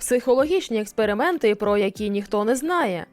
Психологічні експерименти, про які ніхто не знає.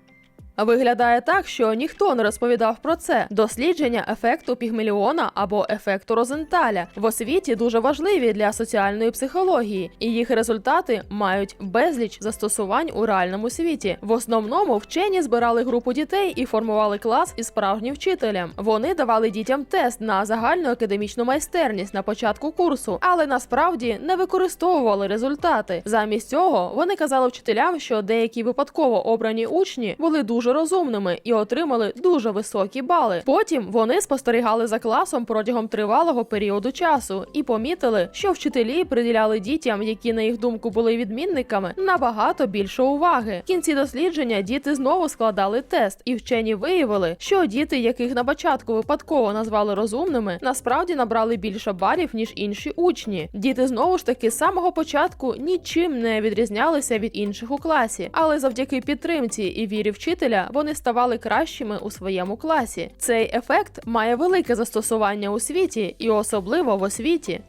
Виглядає так, що ніхто не розповідав про це. Дослідження ефекту пігмеліона або ефекту Розенталя в освіті дуже важливі для соціальної психології, і їх результати мають безліч застосувань у реальному світі. В основному вчені збирали групу дітей і формували клас із справжнім вчителем. Вони давали дітям тест на загальну академічну майстерність на початку курсу, але насправді не використовували результати. Замість цього вони казали вчителям, що деякі випадково обрані учні були дуже розумними і отримали дуже високі бали. Потім вони спостерігали за класом протягом тривалого періоду часу і помітили, що вчителі приділяли дітям, які на їх думку були відмінниками, набагато більше уваги. В кінці дослідження діти знову складали тест, і вчені виявили, що діти, яких на початку випадково назвали розумними, насправді набрали більше балів ніж інші учні. Діти знову ж таки з самого початку нічим не відрізнялися від інших у класі, але завдяки підтримці і вірі вчителя вони ставали кращими у своєму класі. Цей ефект має велике застосування у світі і особливо в освіті.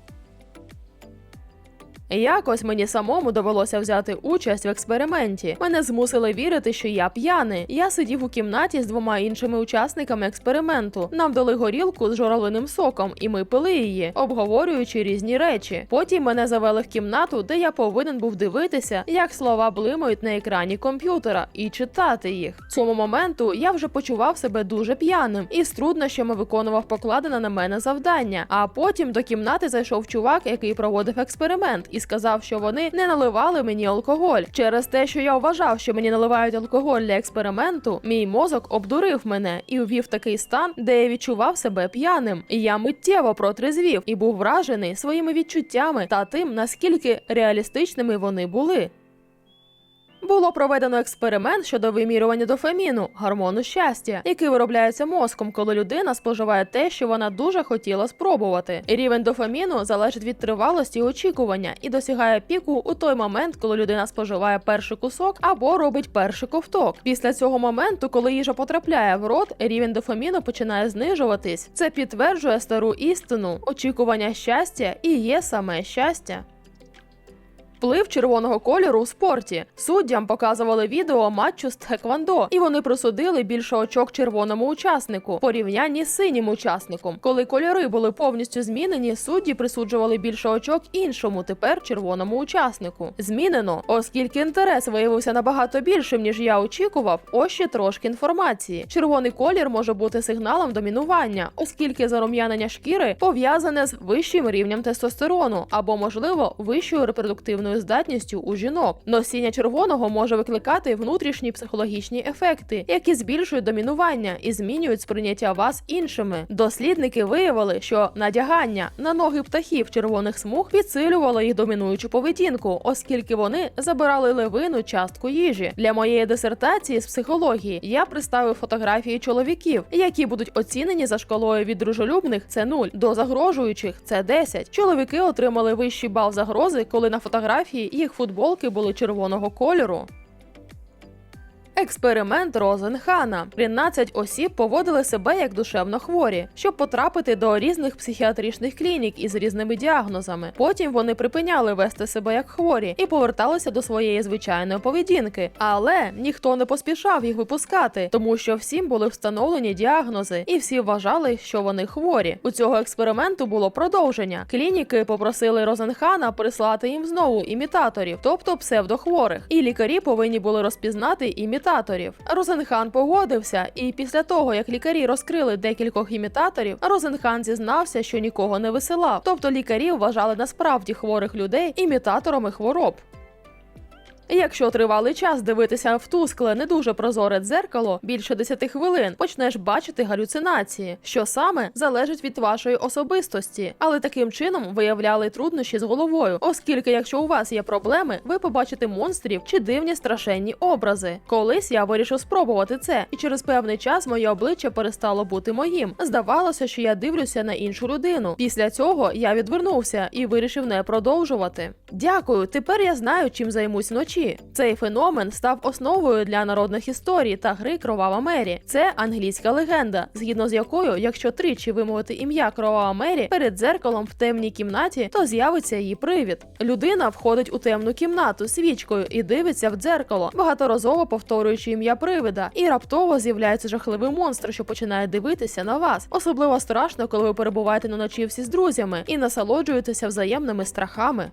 Якось мені самому довелося взяти участь в експерименті. Мене змусили вірити, що я п'яний. Я сидів у кімнаті з двома іншими учасниками експерименту. Нам дали горілку з журавлиним соком, і ми пили її, обговорюючи різні речі. Потім мене завели в кімнату, де я повинен був дивитися, як слова блимають на екрані комп'ютера, і читати їх. Цьому моменту я вже почував себе дуже п'яним і з труднощами виконував покладене на мене завдання. А потім до кімнати зайшов чувак, який проводив експеримент, і сказав, що вони не наливали мені алкоголь. Через те, що я вважав, що мені наливають алкоголь для експерименту, мій мозок обдурив мене і ввів такий стан, де я відчував себе п'яним. І я миттєво протрезвів і був вражений своїми відчуттями та тим, наскільки реалістичними вони були. Було проведено експеримент щодо вимірювання дофаміну, гормону щастя, який виробляється мозком, коли людина споживає те, що вона дуже хотіла спробувати. Рівень дофаміну залежить від тривалості очікування і досягає піку у той момент, коли людина споживає перший кусок або робить перший ковток. Після цього моменту, коли їжа потрапляє в рот, рівень дофаміну починає знижуватись. Це підтверджує стару істину. Очікування щастя і є саме щастя. Вплив червоного кольору у спорті. Суддям показували відео матчу з тхеквондо, і вони присудили більше очок червоному учаснику в порівнянні з синім учасником. Коли кольори були повністю змінені, судді присуджували більше очок іншому, тепер червоному учаснику. Змінено, оскільки інтерес виявився набагато більшим, ніж я очікував. Ось ще трошки інформації. Червоний колір може бути сигналом домінування, оскільки зарум'янення шкіри пов'язане з вищим рівнем тестостерону або, можливо, вищою репродуктивною здатністю у жінок. Носіння червоного може викликати внутрішні психологічні ефекти, які збільшують домінування і змінюють сприйняття вас іншими. Дослідники виявили, що надягання на ноги птахів червоних смуг підсилювало їх домінуючу поведінку, оскільки вони забирали левину частку їжі. Для моєї дисертації з психології я представив фотографії чоловіків, які будуть оцінені за шкалою від дружелюбних це 0 до загрожуючих це 10. Чоловіки отримали вищий бал загрози, коли на фотографії їх футболки були червоного кольору. Експеримент Розенхана. 13 осіб поводили себе як душевно хворі, щоб потрапити до різних психіатричних клінік із різними діагнозами. Потім вони припиняли вести себе як хворі і поверталися до своєї звичайної поведінки. Але ніхто не поспішав їх випускати, тому що всім були встановлені діагнози, і всі вважали, що вони хворі. У цього експерименту було продовження. Клініки попросили Розенхана прислати їм знову імітаторів, тобто псевдохворих, і лікарі повинні були розпізнати імітаторів. Розенхан погодився, і після того, як лікарі розкрили декількох імітаторів, Розенхан зізнався, що нікого не висилав. Тобто лікарі вважали насправді хворих людей імітаторами хвороб. Якщо тривалий час дивитися в тускле, не дуже прозоре дзеркало більше 10 хвилин, почнеш бачити галюцинації, що саме залежить від вашої особистості, але таким чином виявляли труднощі з головою, оскільки, якщо у вас є проблеми, ви побачите монстрів чи дивні страшенні образи. Колись я вирішив спробувати це, і через певний час моє обличчя перестало бути моїм. Здавалося, що я дивлюся на іншу людину. Після цього я відвернувся і вирішив не продовжувати. Дякую, тепер я знаю, чим займусь вночі. Вночі. Цей феномен став основою для народних історій та гри Кровава Мері. Це англійська легенда, згідно з якою, якщо тричі вимовити ім'я Кровава Мері перед дзеркалом в темній кімнаті, то з'явиться її привід. Людина входить у темну кімнату свічкою і дивиться в дзеркало, багаторазово повторюючи ім'я привида, і раптово з'являється жахливий монстр, що починає дивитися на вас. Особливо страшно, коли ви перебуваєте на ночівці з друзями і насолоджуєтеся взаємними страхами.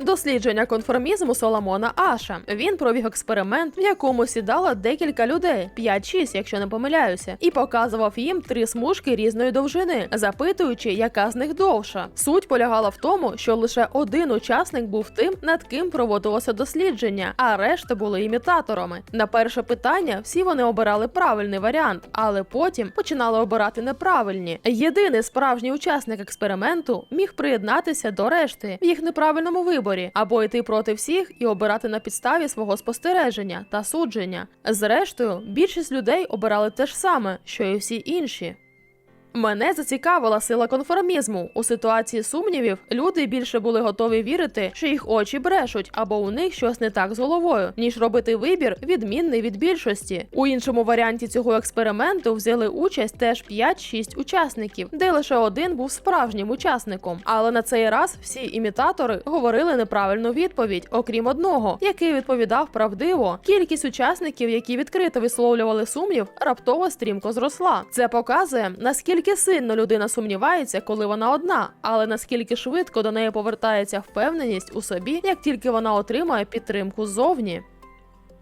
Дослідження конформізму Соломона Аша. Він провів експеримент, в якому сідало декілька людей, 5-6, якщо не помиляюся, і показував їм три смужки різної довжини, запитуючи, яка з них довша. Суть полягала в тому, що лише один учасник був тим, над ким проводилося дослідження, а решта були імітаторами. На перше питання всі вони обирали правильний варіант, але потім починали обирати неправильні. Єдиний справжній учасник експерименту міг приєднатися до решти в їх неправильному виборі або йти проти всіх і обирати на підставі свого спостереження та судження. Зрештою, більшість людей обирали те ж саме, що й всі інші. Мене зацікавила сила конформізму. У ситуації сумнівів люди більше були готові вірити, що їх очі брешуть або у них щось не так з головою, ніж робити вибір, відмінний від більшості. У іншому варіанті цього експерименту взяли участь теж 5-6 учасників, де лише один був справжнім учасником. Але на цей раз всі імітатори говорили неправильну відповідь, окрім одного, який відповідав правдиво. Кількість учасників, які відкрито висловлювали сумнів, раптово стрімко зросла. Це показує наскільки сильно людина сумнівається, коли вона одна, але наскільки швидко до неї повертається впевненість у собі, як тільки вона отримає підтримку ззовні.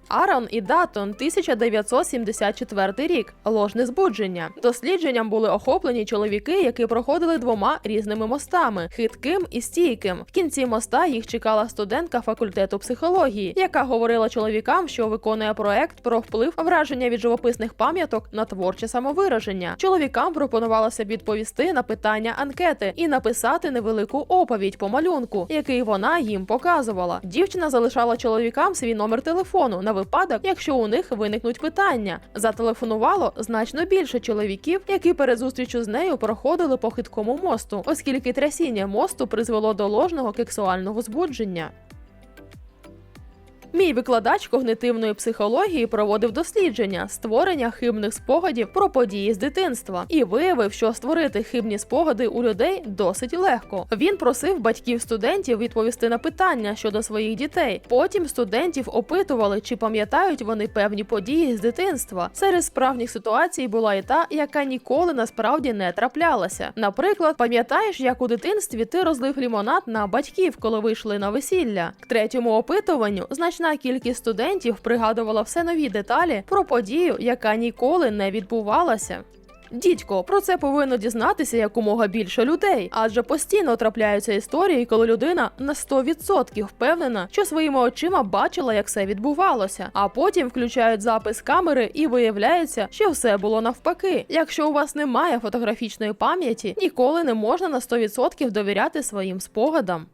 Арон і Датон 1974 рік. Ложне збудження. Дослідженням були охоплені чоловіки, які проходили двома різними мостами хитким і стійким. В кінці моста їх чекала студентка факультету психології, яка говорила чоловікам, що виконує проект про вплив враження від живописних пам'яток на творче самовираження. Чоловікам пропонувалося відповісти на питання анкети і написати невелику оповідь по малюнку, який вона їм показувала. Дівчина залишала чоловікам свій номер телефону на випадок, якщо у них виникнуть питання. Зателефонувало значно більше чоловіків, які перед зустрічю з нею проходили по хиткому мосту, оскільки трясіння мосту призвело до ложного кексуального збудження. Мій викладач когнитивної психології проводив дослідження створення хибних спогадів про події з дитинства і виявив, що створити хибні спогади у людей досить легко. Він просив батьків студентів відповісти на питання щодо своїх дітей. Потім студентів опитували, чи пам'ятають вони певні події з дитинства. Серед справжніх ситуацій була і та, яка ніколи насправді не траплялася. Наприклад, пам'ятаєш, як у дитинстві ти розлив лімонад на батьків, коли вийшли на весілля. К третьому опитуванню значна кількість студентів пригадувала все нові деталі про подію, яка ніколи не відбувалася. Дідько, про це повинно дізнатися якомога більше людей, адже постійно трапляються історії, коли людина на 100% впевнена, що своїми очима бачила, як все відбувалося, а потім включають запис камери і виявляється, що все було навпаки. Якщо у вас немає фотографічної пам'яті, ніколи не можна на 100% довіряти своїм спогадам.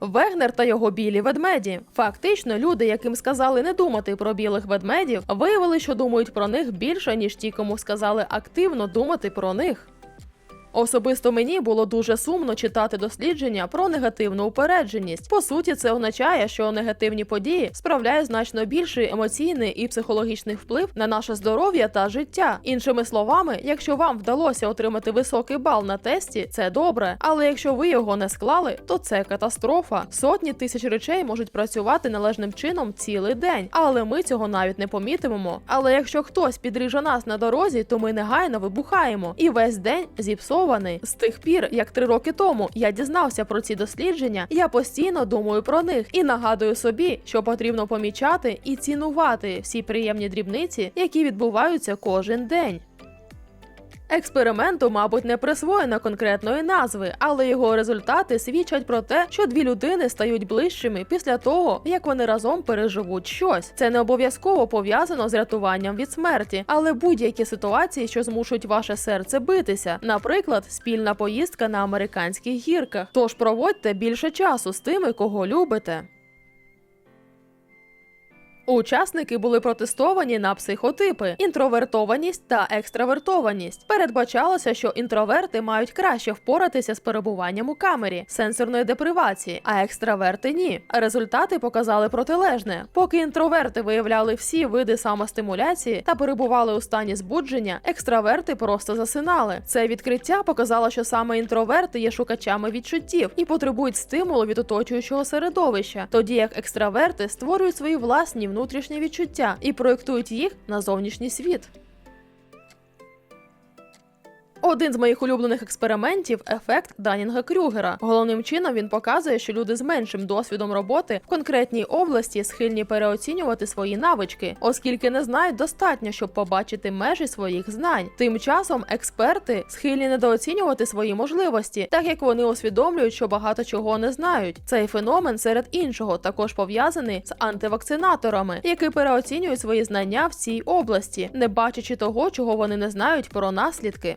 Вегнер та його білі ведмеді. Фактично, люди, яким сказали не думати про білих ведмедів, виявили, що думають про них більше, ніж ті, кому сказали активно думати про них. Особисто мені було дуже сумно читати дослідження про негативну упередженість. По суті, це означає, що негативні події справляють значно більший емоційний і психологічний вплив на наше здоров'я та життя. Іншими словами, якщо вам вдалося отримати високий бал на тесті, це добре. Але якщо ви його не склали, то це катастрофа. Сотні тисяч речей можуть працювати належним чином цілий день, але ми цього навіть не помітимемо. Але якщо хтось підріже нас на дорозі, то ми негайно вибухаємо і весь день зіпсований. З тих пір, як три роки тому я дізнався про ці дослідження, я постійно думаю про них і нагадую собі, що потрібно помічати і цінувати всі приємні дрібниці, які відбуваються кожен день. Експерименту, мабуть, не присвоєно конкретної назви, але його результати свідчать про те, що дві людини стають ближчими після того, як вони разом переживуть щось. Це не обов'язково пов'язано з рятуванням від смерті, але будь-які ситуації, що змушують ваше серце битися, наприклад, спільна поїздка на американських гірках. Тож проводьте більше часу з тими, кого любите. Учасники були протестовані на психотипи, інтровертованість та екстравертованість. Передбачалося, що інтроверти мають краще впоратися з перебуванням у камері, сенсорної депривації, а екстраверти ні. Результати показали протилежне. Поки інтроверти виявляли всі види самостимуляції та перебували у стані збудження, екстраверти просто засинали. Це відкриття показало, що саме інтроверти є шукачами відчуттів і потребують стимулу від оточуючого середовища, тоді як екстраверти створюють свої власні внутрішні відчуття і проєктують їх на зовнішній світ. Один з моїх улюблених експериментів ефект Данінга Крюгера. Головним чином він показує, що люди з меншим досвідом роботи в конкретній області схильні переоцінювати свої навички, оскільки не знають достатньо, щоб побачити межі своїх знань. Тим часом експерти схильні недооцінювати свої можливості, так як вони усвідомлюють, що багато чого не знають. Цей феномен серед іншого також пов'язаний з антивакцинаторами, які переоцінюють свої знання в цій області, не бачачи того, чого вони не знають про наслідки.